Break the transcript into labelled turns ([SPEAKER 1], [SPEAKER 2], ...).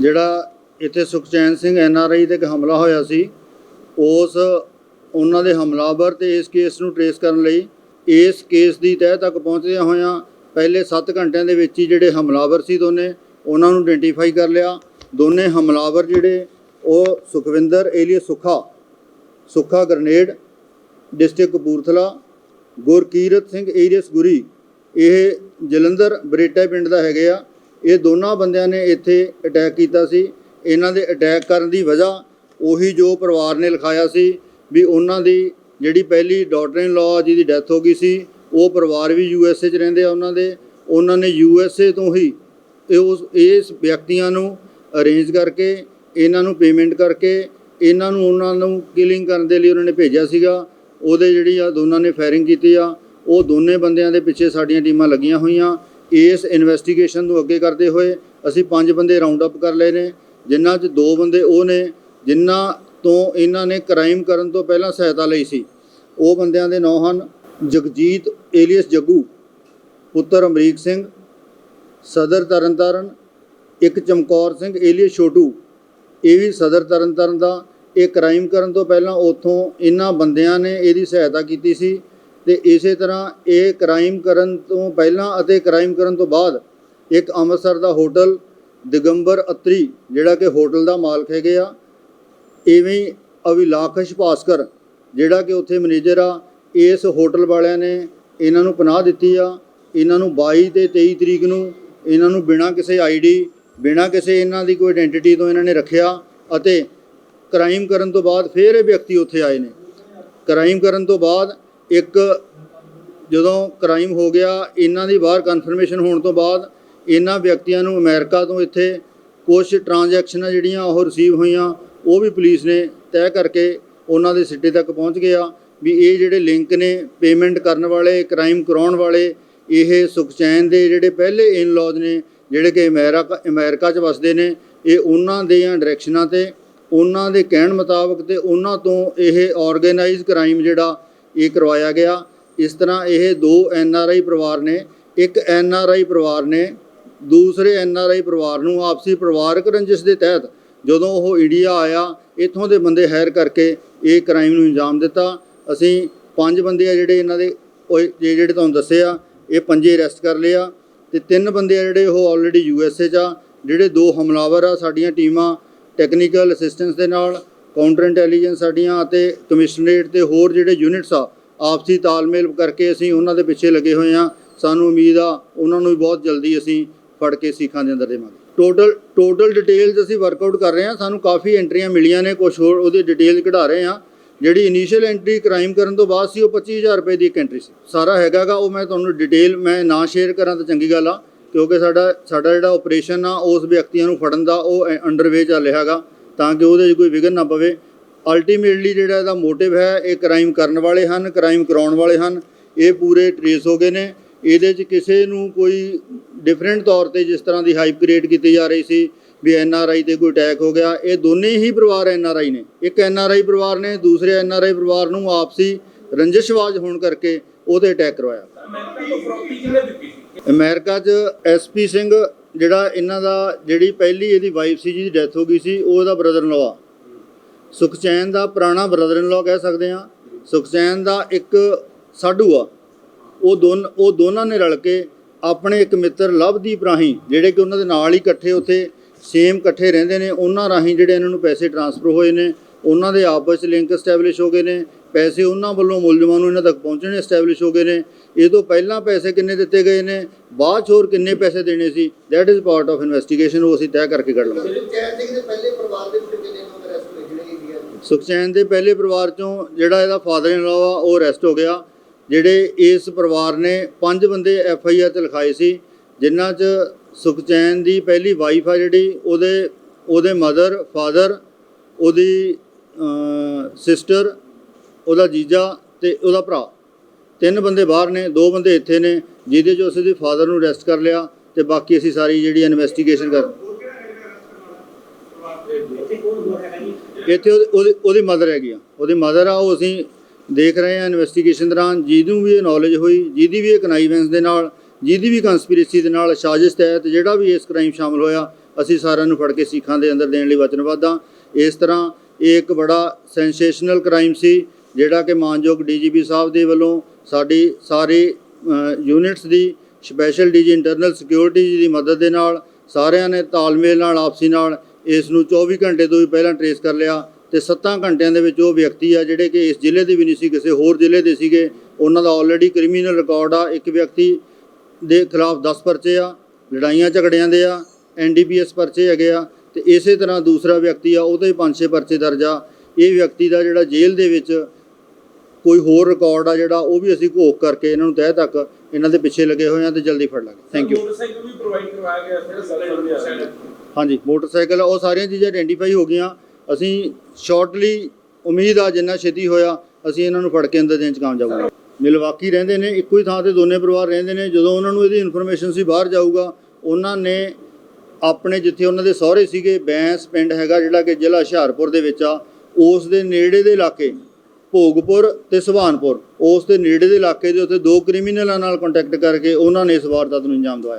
[SPEAKER 1] ਜਿਹੜਾ ਇੱਥੇ Sukhchain Singh N R I ਤੇ ਇੱਕ ਹਮਲਾ ਹੋਇਆ ਸੀ, ਉਸ ਉਹਨਾਂ ਦੇ ਹਮਲਾਵਰ ਤੇ ਇਸ ਕੇਸ ਨੂੰ ਟਰੇਸ ਕਰਨ ਲਈ ਇਸ ਕੇਸ ਦੀ ਤਹਿ ਤੱਕ ਪਹੁੰਚਦਿਆਂ ਹੋਇਆਂ ਪਹਿਲੇ 7 ਘੰਟਿਆਂ ਦੇ ਵਿੱਚ ਹੀ ਜਿਹੜੇ ਹਮਲਾਵਰ ਸੀ ਦੋਨੇ, ਉਹਨਾਂ ਨੂੰ ਆਇਡੈਂਟੀਫਾਈ ਕਰ ਲਿਆ। ਦੋਨੇ ਹਮਲਾਵਰ ਜਿਹੜੇ, ਉਹ Sukhwinder alias Sukha Sukha grenade, district Kapurthala, Gurkirat Singh alias Guri, ਇਹ ਜਲੰਧਰ ਬਰੇਟਾ ਪਿੰਡ ਦਾ ਹੈਗੇ ਆ। ਇਹ ਦੋਨਾਂ ਬੰਦਿਆਂ ਨੇ ਇੱਥੇ ਅਟੈਕ ਕੀਤਾ ਸੀ। ਇਹਨਾਂ ਦੇ ਅਟੈਕ ਕਰਨ ਦੀ ਵਜ੍ਹਾ ਉਹੀ ਜੋ ਪਰਿਵਾਰ ਨੇ ਲਿਖਾਇਆ ਸੀ ਵੀ ਉਹਨਾਂ ਦੀ ਜਿਹੜੀ ਪਹਿਲੀ ਡਾਟਰ ਇਨ ਲਾਅ ਜਿਹਦੀ ਡੈਥ ਹੋ ਗਈ ਸੀ, ਉਹ ਪਰਿਵਾਰ ਵੀ ਯੂ ਐਸ ਏ 'ਚ ਰਹਿੰਦੇ ਆ ਉਹਨਾਂ ਦੇ। ਉਹਨਾਂ ਨੇ ਯੂ ਐਸ ਏ ਤੋਂ ਹੀ ਉਸ, ਇਸ ਵਿਅਕਤੀਆਂ ਨੂੰ ਅਰੇਂਜ ਕਰਕੇ, ਇਹਨਾਂ ਨੂੰ ਪੇਮੈਂਟ ਕਰਕੇ, ਇਹਨਾਂ ਨੂੰ ਉਹਨਾਂ ਨੂੰ ਕਿਲਿੰਗ ਕਰਨ ਦੇ ਲਈ ਉਹਨਾਂ ਨੇ ਭੇਜਿਆ ਸੀਗਾ। ਉਹਦੇ ਜਿਹੜੀ ਆ ਦੋਨਾਂ ਨੇ ਫਾਇਰਿੰਗ ਕੀਤੀ ਆ। ਉਹ ਦੋਨੇ ਬੰਦਿਆਂ ਦੇ ਪਿੱਛੇ ਸਾਡੀਆਂ ਟੀਮਾਂ ਲੱਗੀਆਂ ਹੋਈਆਂ। ਇਸ ਇਨਵੈਸਟੀਗੇਸ਼ਨ ਨੂੰ ਅੱਗੇ ਕਰਦੇ ਹੋਏ ਅਸੀਂ ਪੰਜ ਬੰਦੇ ਰਾਉਂਡ ਅਪ ਕਰ ਲਏ ਨੇ, ਜਿਨ੍ਹਾਂ 'ਚ ਦੋ ਬੰਦੇ ਉਹ ਨੇ, ਜਿਨ੍ਹਾਂ ਤੋਂ ਇਹਨਾਂ ਨੇ ਕ੍ਰਾਈਮ ਕਰਨ ਤੋਂ ਪਹਿਲਾਂ ਸਹਾਇਤਾ ਲਈ ਸੀ। ਉਹ ਬੰਦਿਆਂ ਦੇ ਨਾਂ ਹਨ ਜਗਜੀਤ ਏਲੀਅਸ ਜੱਗੂ, ਪੁੱਤਰ ਅਮਰੀਕ ਸਿੰਘ, ਸਦਰ ਤਰਨਤਾਰਨ, ਇੱਕ ਚਮਕੌਰ ਸਿੰਘ ਏਲੀਅਸ ਛੋਟੂ। ਇਹ ਵੀ ਸਦਰ ਤਰਨਤਾਰਨ ਦਾ, ਇਹ ਕ੍ਰਾਈਮ ਕਰਨ ਤੋਂ ਪਹਿਲਾਂ ਉਥੋਂ ਇਹਨਾਂ ਬੰਦਿਆਂ ਨੇ ਇਹਦੀ ਸਹਾਇਤਾ ਕੀਤੀ ਸੀ। ਤੇ ਇਸੇ ਤਰ੍ਹਾਂ ਇਹ ਕ੍ਰਾਈਮ ਕਰਨ ਤੋਂ ਪਹਿਲਾਂ ਅਤੇ ਕ੍ਰਾਈਮ ਕਰਨ ਤੋਂ ਬਾਅਦ ਇੱਕ ਅੰਮ੍ਰਿਤਸਰ ਦਾ ਹੋਟਲ ਦਿਗੰਬਰ ਅਤਰੀ, ਜਿਹੜਾ ਕਿ ਹੋਟਲ ਦਾ ਮਾਲਕ ਹੈਗੇ ਆ, ਇਵੇਂ ਹੀ ਅਵਿਲਾਖਸ਼ ਭਾਸਕਰ, ਜਿਹੜਾ ਕਿ ਉੱਥੇ ਮੈਨੇਜਰ ਆ, ਇਸ ਹੋਟਲ ਵਾਲਿਆਂ ਨੇ ਇਹਨਾਂ ਨੂੰ ਪਨਾਹ ਦਿੱਤੀ ਆ, ਇਹਨਾਂ ਨੂੰ 22 ਤੇ 23 ਤਰੀਕ ਨੂੰ ਇਹਨਾਂ ਨੂੰ ਬਿਨਾਂ ਕਿਸੇ ਆਈਡੀ ਬਿਨਾਂ ਕਿਸੇ ਇਹਨਾਂ ਦੀ ਕੋਈ ਆਇਡੈਂਟੀਟੀ ਤੋਂ ਇਹਨਾਂ ਨੇ ਰੱਖਿਆ ਅਤੇ ਕ੍ਰਾਈਮ ਕਰਨ ਤੋਂ ਬਾਅਦ ਫਿਰ ਇਹ ਵਿਅਕਤੀ ਉੱਥੇ ਆਏ ਨੇ। ਕ੍ਰਾਈਮ ਕਰਨ ਤੋਂ ਬਾਅਦ ਇੱਕ ਜਦੋਂ ਕ੍ਰਾਈਮ ਹੋ ਗਿਆ, ਇਹਨਾਂ ਦੀ ਬਾਹਰ ਕਨਫਰਮੇਸ਼ਨ ਹੋਣ ਤੋਂ ਬਾਅਦ ਇਹਨਾਂ ਵਿਅਕਤੀਆਂ ਨੂੰ ਅਮਰੀਕਾ ਤੋਂ ਇੱਥੇ ਕੁਝ ਟ੍ਰਾਂਜੈਕਸ਼ਨਾਂ ਜਿਹੜੀਆਂ ਉਹ ਰਿਸੀਵ ਹੋਈਆਂ, ਉਹ ਵੀ ਪੁਲਿਸ ਨੇ ਤੈਅ ਕਰਕੇ ਉਹਨਾਂ ਦੇ ਸਿੱਟੇ ਤੱਕ ਪਹੁੰਚ ਗਿਆ ਵੀ ਇਹ ਜਿਹੜੇ ਲਿੰਕ ਨੇ ਪੇਮੈਂਟ ਕਰਨ ਵਾਲੇ ਕ੍ਰਾਈਮ ਕਰਾਉਣ ਵਾਲੇ, ਇਹ ਸੁਖਚੈਨ ਦੇ ਜਿਹੜੇ ਪਹਿਲੇ ਇਨ ਲਾਜ਼ ਨੇ, ਜਿਹੜੇ ਕਿ ਅਮਰੀਕਾ ਅਮਰੀਕਾ 'ਚ ਵਸਦੇ ਨੇ, ਇਹ ਉਹਨਾਂ ਦੀਆਂ ਡਾਇਰੈਕਸ਼ਨਾਂ ਤੇ, ਉਹਨਾਂ ਦੇ ਕਹਿਣ ਮੁਤਾਬਕ ਤੇ ਉਹਨਾਂ ਤੋਂ ਇਹ ਆਰਗੇਨਾਈਜ਼ ਕ੍ਰਾਈਮ ਜਿਹੜਾ ਇਹ ਕਰਵਾਇਆ ਗਿਆ। ਇਸ ਤਰ੍ਹਾਂ ਇਹ ਦੋ ਐਨ ਆਰ ਆਈ ਪਰਿਵਾਰ ਨੇ, ਇੱਕ ਐਨ ਆਰ ਆਈ ਪਰਿਵਾਰ ਨੇ, ਦੂਸਰੇ ਐਨ ਆਰ ਆਈ ਪਰਿਵਾਰ ਨੂੰ ਆਪਸੀ ਪਰਿਵਾਰਕ ਰੰਜਿਸ਼ ਦੇ ਤਹਿਤ ਜਦੋਂ ਉਹ ਇੰਡੀਆ ਆਇਆ, ਇੱਥੋਂ ਦੇ ਬੰਦੇ ਹਾਇਰ ਕਰਕੇ ਇਹ ਕ੍ਰਾਈਮ ਨੂੰ ਅੰਜਾਮ ਦਿੱਤਾ। ਅਸੀਂ ਪੰਜ ਬੰਦੇ ਆ ਜਿਹੜੇ ਇਹਨਾਂ ਦੇ, ਉਹ ਇਹ ਜਿਹੜੇ ਤੁਹਾਨੂੰ ਦੱਸੇ ਆ ਇਹ ਪੰਜੇ ਅਰੈਸਟ ਕਰ ਲਿਆ ਆ ਤੇ ਤਿੰਨ ਬੰਦੇ ਆ ਜਿਹੜੇ ਉਹ ਆਲਰੇਡੀ ਯੂ ਐਸ ਏ 'ਚ ਆ, ਜਿਹੜੇ ਦੋ ਹਮਲਾਵਰ ਆ ਸਾਡੀਆਂ ਟੀਮਾਂ ਟੈਕਨੀਕਲ ਅਸਿਸਟੈਂਸ ਦੇ ਨਾਲ ਕਾਊਂਟਰ ਇੰਟੈਲੀਜੈਂਸ ਸਾਡੀਆਂ ਅਤੇ ਕਮਿਸ਼ਨਰੇਟ ਤੇ ਹੋਰ ਜਿਹੜੇ ਯੂਨਿਟਸ ਆ, ਆਪਸੀ ਤਾਲਮੇਲ ਕਰਕੇ ਅਸੀਂ ਉਹਨਾਂ ਦੇ ਪਿੱਛੇ ਲੱਗੇ ਹੋਏ ਆ ਸਾਨੂੰ ਉਮੀਦ ਆ, ਉਹਨਾਂ ਨੂੰ ਵੀ ਬਹੁਤ ਜਲਦੀ ਅਸੀਂ ਫੜ ਕੇ ਸਿੱਖਾਂ ਦੇ ਅੰਦਰ ਦੇਵਾਂਗੇ। ਟੋਟਲ ਟੋਟਲ ਡਿਟੇਲਸ ਅਸੀਂ ਵਰਕਆਊਟ ਕਰ ਰਹੇ ਹਾਂ। ਸਾਨੂੰ ਕਾਫੀ ਐਂਟਰੀਆਂ ਮਿਲੀਆਂ ਨੇ ਕੁਝ ਹੋਰ ਉਹਦੀ ਡਿਟੇਲ ਕਢਾ ਰਹੇ ਹਾਂ। ਜਿਹੜੀ ਇਨੀਸ਼ੀਅਲ ਐਂਟਰੀ ਕ੍ਰਾਈਮ ਕਰਨ ਤੋਂ ਬਾਅਦ ਸੀ, ਉਹ 25000 ਰੁਪਏ ਦੀ ਇੱਕ ਐਂਟਰੀ ਸੀ। ਸਾਰਾ ਹੈਗਾਗਾ ਉਹ ਮੈਂ ਤੁਹਾਨੂੰ ਡਿਟੇਲ ਮੈਂ ਨਾ ਸ਼ੇਅਰ ਕਰਾਂ ਤਾਂ ਚੰਗੀ ਗੱਲ ਆ, ਕਿਉਂਕਿ ਸਾਡਾ ਸਾਡਾ ਜਿਹੜਾ ਆਪਰੇਸ਼ਨ ਆ, ਉਸ ਵਿਅਕਤੀਆਂ ਨੂੰ ਫੜਨ ਦਾ ਉਹ ਅੰਡਰਵੇ ਚੱਲ ਰਿਹਾ ਹੈਗਾ ਤਾਂ ਕਿ ਉਹਦੇ 'ਚ ਕੋਈ ਵਿਘਨ ਨਾ ਪਵੇ। ਅਲਟੀਮੇਟਲੀ ਜਿਹੜਾ ਇਹਦਾ ਮੋਟਿਵ ਹੈ ਇਹ ਕ੍ਰਾਈਮ ਕਰਨ ਵਾਲੇ ਹਨ ਕ੍ਰਾਈਮ ਕਰਾਉਣ ਵਾਲੇ ਹਨ। ਇਹ ਪੂਰੇ ਟਰੇਸ ਹੋ ਗਏ ਨੇ। ਇਹਦੇ 'ਚ ਕਿਸੇ ਨੂੰ ਕੋਈ ਡਿਫਰੈਂਟ ਤੌਰ ਤੇ ਜਿਸ ਤਰ੍ਹਾਂ ਦੀ ਹਾਈਪ ਕ੍ਰੀਏਟ ਕੀਤੀ ਜਾ ਰਹੀ ਸੀ ਵੀ ਐਨ ਆਰ ਆਈ ਤੇ ਕੋਈ ਅਟੈਕ ਹੋ ਗਿਆ ਇਹ ਦੋਨੇ ਹੀ ਪਰਿਵਾਰ ਐਨ ਆਰ ਆਈ ਨੇ। ਇੱਕ ਐਨ ਆਰ ਆਈ ਪਰਿਵਾਰ ਨੇ ਦੂਸਰੇ ਐਨ ਆਰ ਆਈ ਪਰਿਵਾਰ ਨੂੰ ਆਪਸੀ ਰੰਜਿਸ਼ਵਾਜ ਹੋਣ ਕਰਕੇ ਉਹਤੇ ਅਟੈਕ ਕਰਵਾਇਆ।
[SPEAKER 2] ਅਮਰੀਕਾ
[SPEAKER 1] 'ਚ ਐਸਪੀ ਸਿੰਘ ਜਿਹੜਾ ਇਹਨਾਂ ਦਾ, ਜਿਹੜੀ ਪਹਿਲੀ ਇਹਦੀ ਵਾਈਫ ਸੀ, ਜਿਹਦੀ ਡੈਥ ਹੋ ਗਈ ਸੀ, ਉਹ ਇਹਦਾ ਬ੍ਰਦਰ ਇਨ ਆ। ਸੁਖਚੈਨ ਦਾ ਪੁਰਾਣਾ ਬ੍ਰਦਰ ਇਨ ਲਾ ਕਹਿ ਸਕਦੇ ਆ ਸੁਖਚੈਨ ਦਾ ਇੱਕ ਸਾਡੂ ਆ। ਉਹ ਦੋਨ, ਉਹ ਦੋਨਾਂ ਨੇ ਰਲ ਕੇ ਆਪਣੇ ਇੱਕ ਮਿੱਤਰ ਲਵਦੀਪ ਰਾਹੀਂ, ਜਿਹੜੇ ਕਿ ਉਹਨਾਂ ਦੇ ਨਾਲ ਹੀ ਇਕੱਠੇ ਉੱਥੇ ਸੇਮ ਇਕੱਠੇ ਰਹਿੰਦੇ ਨੇ, ਉਹਨਾਂ ਰਾਹੀਂ ਜਿਹੜੇ ਇਹਨਾਂ ਨੂੰ ਪੈਸੇ ਟਰਾਂਸਫਰ ਹੋਏ ਨੇ। ਉਹਨਾਂ ਦੇ ਆਪਸ 'ਚ ਲਿੰਕ ਐਸਟੈਬਲਿਸ਼ ਹੋ ਗਏ ਨੇ ਪੈਸੇ ਉਹਨਾਂ ਵੱਲੋਂ ਮੁਲਜ਼ਮਾਂ ਨੂੰ ਇਹਨਾਂ ਤੱਕ ਪਹੁੰਚਣੇ ਐਸਟੈਬਲਿਸ਼ ਹੋ ਗਏ ਨੇ। ਇਹ ਤੋਂ ਪਹਿਲਾਂ ਪੈਸੇ ਕਿੰਨੇ ਦਿੱਤੇ ਗਏ ਨੇ ਬਾਅਦ 'ਚ ਹੋਰ ਕਿੰਨੇ ਪੈਸੇ ਦੇਣੇ ਸੀ that is part of investigation ਉਹ ਅਸੀਂ ਤੈਅ ਕਰਕੇ ਕੱਢ ਲਵਾਂਗੇ।
[SPEAKER 3] ਵਿੱਚ
[SPEAKER 1] ਸੁਖਚੈਨ ਦੇ ਪਹਿਲੇ ਪਰਿਵਾਰ ਚੋਂ ਜਿਹੜਾ ਇਹਦਾ ਫਾਦਰ ਇਨ ਲਾਅ ਆ ਉਹ ਅਰੈਸਟ ਹੋ ਗਿਆ। ਜਿਹੜੇ ਇਸ ਪਰਿਵਾਰ ਨੇ ਪੰਜ ਬੰਦੇ ਐਫ ਆਈ ਆਰ ਤੇ ਲਿਖਾਏ ਸੀ ਜਿਨ੍ਹਾਂ 'ਚ ਸੁਖਚੈਨ ਦੀ ਪਹਿਲੀ ਵਾਈਫ ਆ ਜਿਹੜੀ ਉਹਦੇ ਉਹਦੇ ਮਦਰ ਫਾਦਰ ਉਹਦੀ ਸਿਸਟਰ ਉਹਦਾ ਜੀਜਾ ਤੇ ਉਹਦਾ ਭਰਾ। ਤਿੰਨ ਬੰਦੇ ਬਾਹਰ ਨੇ, ਦੋ ਬੰਦੇ ਇੱਥੇ ਨੇ, ਜਿਹਦੇ 'ਚੋਂ ਅਸੀਂ ਉਹਦੇ ਫਾਦਰ ਨੂੰ ਅਰੈਸਟ ਕਰ ਲਿਆ ਤੇ ਬਾਕੀ ਅਸੀਂ ਸਾਰੀ ਜਿਹੜੀ ਇਨਵੈਸਟੀਗੇਸ਼ਨ ਕਰ ਇੱਥੇ ਉਹਦੀ- ਉਹਦੀ ਉਹਦੀ ਮਦਰ ਹੈਗੀ ਆ। ਉਹਦੀ ਮਦਰ ਆ, ਉਹ ਅਸੀਂ ਦੇਖ ਰਹੇ ਹਾਂ ਇਨਵੈਸਟੀਗੇਸ਼ਨ ਦੌਰਾਨ, ਜਿਹਨੂੰ ਵੀ ਇਹ ਨੌਲੇਜ ਹੋਈ, ਜਿਹਦੀ ਵੀ ਇਹ ਕਨਾਈਵੈਂਸ ਦੇ ਨਾਲ, ਜਿਹਦੀ ਵੀ ਕੰਸਪੀਰੇਸੀ ਦੇ ਨਾਲ ਸਾਜ਼ਿਸ਼ ਤਹਿਤ ਜਿਹੜਾ ਵੀ ਇਸ ਕ੍ਰਾਈਮ ਸ਼ਾਮਲ ਹੋਇਆ, ਅਸੀਂ ਸਾਰਿਆਂ ਨੂੰ ਫੜ ਕੇ ਸਿੱਖਾਂ ਦੇ ਅੰਦਰ ਦੇਣ ਲਈ ਵਚਨਬੱਧ ਹਾਂ ਇਸ ਤਰ੍ਹਾਂ ਇਹ ਇੱਕ ਬੜਾ ਸੈਂਸੇਸ਼ਨਲ ਕ੍ਰਾਈਮ ਸੀ, ਜਿਹੜਾ ਕਿ ਮਾਨਯੋਗ ਡੀਜੀਪੀ ਸਾਹਿਬ ਦੇ ਵੱਲੋਂ ਸਾਡੀ ਸਾਰੇ ਯੂਨਿਟਸ ਦੀ special DG internal security ji ਦੀ ਮਦਦ ਦੇ ਨਾਲ ਸਾਰਿਆਂ ਨੇ ਤਾਲਮੇਲ ਨਾਲ, ਆਪਸੀ ਨਾਲ ਇਸ ਨੂੰ 24 ਘੰਟੇ ਤੋਂ ਵੀ ਪਹਿਲਾਂ ਟਰੇਸ ਕਰ ਲਿਆ ਤੇ 7 ਘੰਟਿਆਂ ਦੇ ਵਿੱਚ ਉਹ ਵਿਅਕਤੀ ਆ ਜਿਹੜੇ ਕਿ ਇਸ ਜ਼ਿਲ੍ਹੇ ਦੇ ਵੀ ਨਹੀਂ ਸੀ, ਕਿਸੇ ਹੋਰ ਜ਼ਿਲ੍ਹੇ ਦੇ ਸੀਗੇ, ਉਹਨਾਂ ਦਾ ਆਲਰੇਡੀ ਕ੍ਰਿਮੀਨਲ ਰਿਕਾਰਡ ਆ, ਇੱਕ ਵਿਅਕਤੀ ਦੇ ਖਿਲਾਫ 10 ਪਰਚੇ ਆ, ਲੜਾਈਆਂ ਝਗੜਿਆਂ ਦੇ ਆ ਐਨਡੀਪੀਐਸ ਪਰਚੇ ਹੈਗੇ ਆ ਤੇ ਇਸੇ ਤਰ੍ਹਾਂ ਦੂਸਰਾ ਵਿਅਕਤੀ ਆ ਉਹਦੇ 5-6 ਪਰਚੇ ਦਰਜ ਆ। ਇਹ ਵਿਅਕਤੀ ਦਾ ਜਿਹੜਾ ਜੇਲ੍ਹ ਦੇ ਵਿੱਚ ਕੋਈ ਹੋਰ ਰਿਕਾਰਡ ਆ ਜਿਹੜਾ ਉਹ ਵੀ ਅਸੀਂ ਘੋਖ ਕਰਕੇ ਇਹਨਾਂ ਨੂੰ ਤਹਿ ਤੱਕ ਇਹਨਾਂ ਦੇ ਪਿੱਛੇ ਲੱਗੇ ਹੋਏ ਆ ਤੇ ਜਲਦੀ ਫੜ ਲਾਂਗੇ। ਥੈਂਕ ਯੂ
[SPEAKER 2] ਮੋਟਰਸਾਈਕਲ ਵੀ ਪ੍ਰੋਵਾਈਡ ਕਰਵਾਇਆ ਗਿਆ
[SPEAKER 1] ਹਾਂਜੀ ਮੋਟਰਸਾਈਕਲ ਉਹ ਸਾਰੀਆਂ ਚੀਜ਼ਾਂ ਆਇਡੈਂਟੀਫਾਈ ਹੋ ਗਈਆਂ। ਅਸੀਂ ਸ਼ਾਰਟਲੀ ਉਮੀਦ ਆ ਜਿੰਨਾ ਛੇਤੀ ਹੋਇਆ ਅਸੀਂ ਇਹਨਾਂ ਨੂੰ ਫੜ ਕੇ ਅੰਦਰ ਦੇਣ ਚ ਕਾਮਯਾਬ ਹੋਵਾਂਗੇ। ਮਿਲਵਾਕੀ ਰਹਿੰਦੇ ਨੇ ਇੱਕੋ ਹੀ ਥਾਂ ਤੇ ਦੋਨੇ ਪਰਿਵਾਰ ਰਹਿੰਦੇ ਨੇ। ਜਦੋਂ ਉਹਨਾਂ ਨੂੰ ਇਹਦੀ ਇਨਫੋਰਮੇਸ਼ਨ ਸੀ ਬਾਹਰ ਜਾਊਗਾ ਉਹਨਾਂ ਨੇ ਆਪਣੇ ਜਿੱਥੇ ਉਹਨਾਂ ਦੇ ਸਹੁਰੇ ਸੀਗੇ, ਬੈਂਸ ਪਿੰਡ ਹੈਗਾ ਜਿਹੜਾ ਕਿ ਜ਼ਿਲ੍ਹਾ ਹੁਸ਼ਿਆਰਪੁਰ ਦੇ ਵਿੱਚ ਆ, ਉਸ ਦੇ ਨੇੜੇ ਦੇ ਇਲਾਕੇ, ਭੋਗਪੁਰ ਤੇ ਸੁਭਾਨਪੁਰ ਉਸ ਦੇ ਨੇੜੇ ਦੇ ਇਲਾਕੇ ਦੇ ਉੱਤੇ ਦੋ ਕ੍ਰਿਮੀਨਲਾਂ ਨਾਲ ਕੰਟੈਕਟ ਕਰਕੇ ਉਹਨਾਂ ਨੇ ਇਸ ਵਾਰਦਾਤ ਨੂੰ ਅੰਜਾਮ ਦਵਾਇਆ।